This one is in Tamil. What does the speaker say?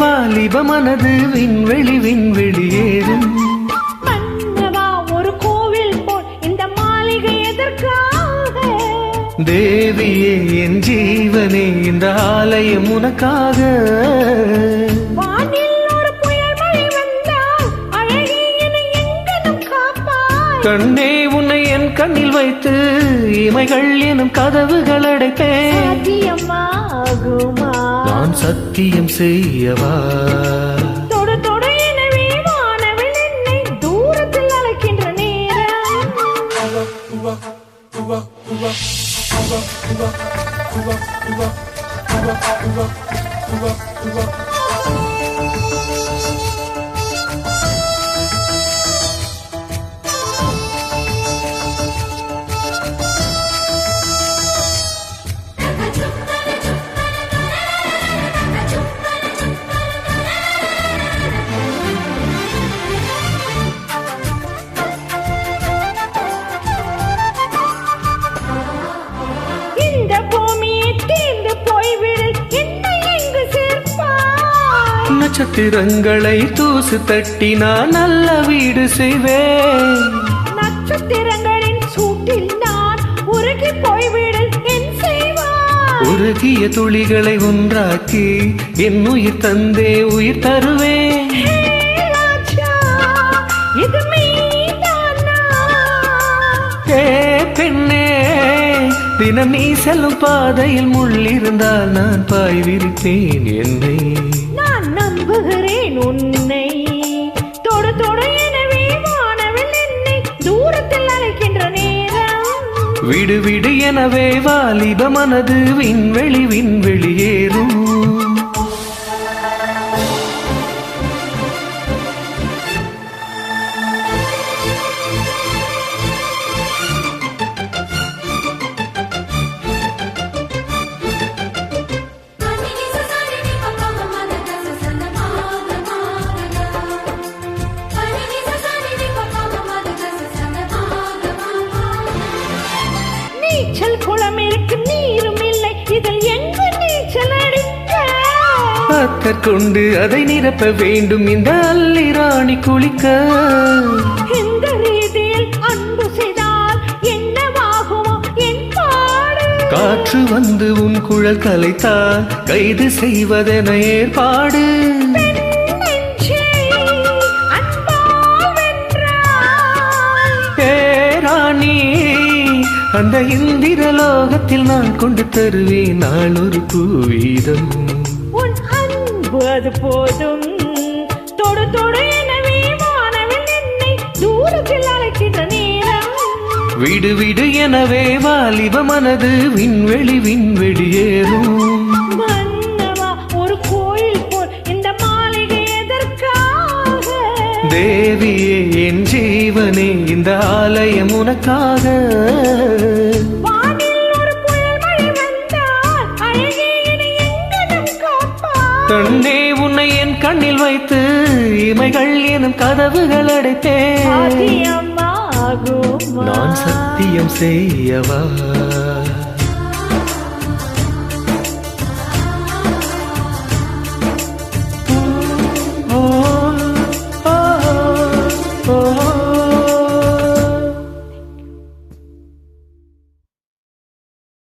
வாலிபமனது விண்வெளி விண்வெளியேறும் மன்னவா ஒரு கோவில் போல் இந்த மாளிகை எதற்காக? தேவியே என் ஜீவனே இந்த ஆலயம் உனக்காக. கண்ணே உன்னை என் கண்ணில் வைத்து இமைகள் எனும் கதவுகள் அடைப்பேன். நான் சத்தியம் செய்யவா? தொடு தொடு எனவே வானவில் என்னை தூரத்தில் அழைக்கின்ற நேரம். இந்த நட்சத்திரங்களை தூசு தட்டி நான் நல்ல வீடு செய்வேன். நட்சத்திரங்களின் சூட்டில் நான் உருகி போய்விடு உருகிய துளிகளை ஒன்றாக்கி என் உயிர் தந்தே உயிர் தருவேன். பெண்ணே தினம் நீ செல்லும் பாதையில் முள்ளிருந்தால் நான் பாய் விரித்தேன் என்னை. உன்னை. தொடு தொடு எனவே வானவில் என்னை தூரத்தில் அழைக்கின்ற நேரம். விடு விடு எனவே வாலிப மனது விண்வெளி விண்வெளியேறும் கொண்டு அதை நிரப்ப வேண்டும். இந்த அல்லி ராணி குளிக்க. இந்த ரீதியில் அன்பு செய்தால் என்னவாகுமோ என் பாடு. காற்று வந்து உன் குழல் கலைத்தால் கைது செய்வதென ஏற்பாடு. அந்த இந்திர லோகத்தில் நான் கொண்டு தருவேன் நாள் ஒரு பூவீதம். அது போதும். தொடு தொடு எனவே வானவில் என்னை தூரத்தில் அழைக்கின்ற நேரம். விடு விடு எனவே வாலிப மனது விண்வெளி விண்வெளியேறும் மன்னவா ஒரு கோயில் போல் இந்த மாளிகை எதற்காக? தேவியே என் ஜீவனே இந்த ஆலயம் உனக்காக. கண்ணே உன்னை என் கண்ணில் வைத்து இமைகள் எனும் கதவுகள் அடைத்தேன். நான் சத்தியம் செய்யவா?